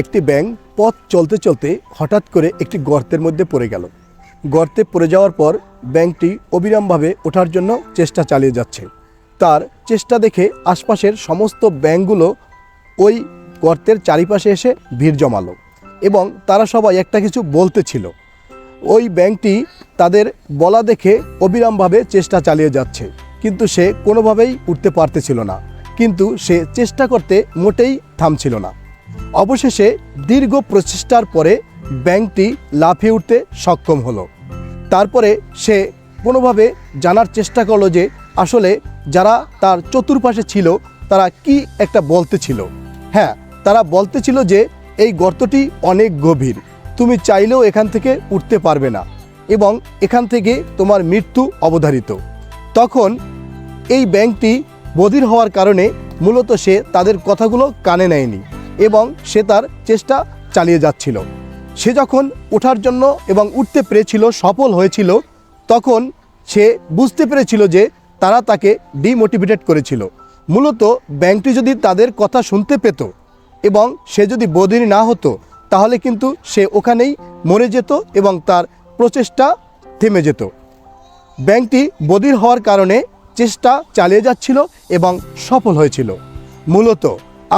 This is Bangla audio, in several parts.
একটি ব্যাঙ পথ চলতে চলতে হঠাৎ করে একটি গর্তের মধ্যে পড়ে গেল। গর্তে পড়ে যাওয়ার পর ব্যাঙটি অবিরামভাবে ওঠার জন্য চেষ্টা চালিয়ে যাচ্ছে। তার চেষ্টা দেখে আশপাশের সমস্ত ব্যাংকগুলো ওই গর্তের চারিপাশে এসে ভিড় জমালো এবং তারা সবাই একটা কিছু বলতে ছিল। ওই ব্যাংকটি তাদের বলা দেখে অবিরামভাবে চেষ্টা চালিয়ে যাচ্ছে, কিন্তু সে কোনোভাবেই উঠতে পারতেছিল না। কিন্তু সে চেষ্টা করতে মোটেই থামছিল না। অবশেষে দীর্ঘ প্রচেষ্টার পরে ব্যাংকটি লাফিয়ে উঠতে সক্ষম হলো। তারপরে সে কোনোভাবে জানার চেষ্টা করল যে আসলে যারা তার চতুর্পাশে ছিল, তারা কি একটা বলতে ছিল। হ্যাঁ তারা বলতে ছিল যে এই গর্তটি অনেক গভীর, তুমি চাইলেও এখান থেকে উঠতে পারবে না এবং এখান থেকে তোমার মৃত্যু অবধারিত। তখন এই ব্যাংকটি বধির হওয়ার কারণে মূলত সে তাদের কথাগুলো কানে নেয়নি। এবং সে তার চেষ্টা চালিয়ে যাচ্ছিল। সে যখন ওঠার জন্য এবং উঠতে পেরেছিল, সফল হয়েছিল, তখন সে বুঝতে পেরেছিল যে তারা তাকে ডিমোটিভেটেড করেছিল। মূলত ব্যাংকটি যদি তাদের কথা শুনতে পেত এবং সে যদি বধির না হতো, তাহলে কিন্তু সে ওখানেই মরে যেত এবং তার প্রচেষ্টা থেমে যেত। ব্যাংকটি বধির হওয়ার কারণে চেষ্টা চালিয়ে যাচ্ছিল এবং সফল হয়েছিল। মূলত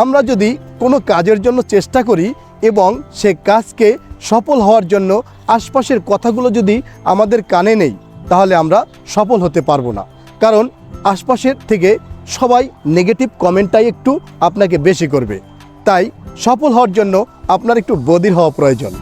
আমরা যদি কোনো কাজের জন্য চেষ্টা করি এবং সে কাজকে সফল হওয়ার জন্য আশপাশের কথাগুলো যদি আমাদের কানে নেই, তাহলে আমরা সফল হতে পারব না। কারণ আশপাশের থেকে সবাই নেগেটিভ কমেন্টটাই একটু আপনাকে বেশি করবে। তাই সফল হওয়ার জন্য আপনার একটু বদির হওয়া প্রয়োজন।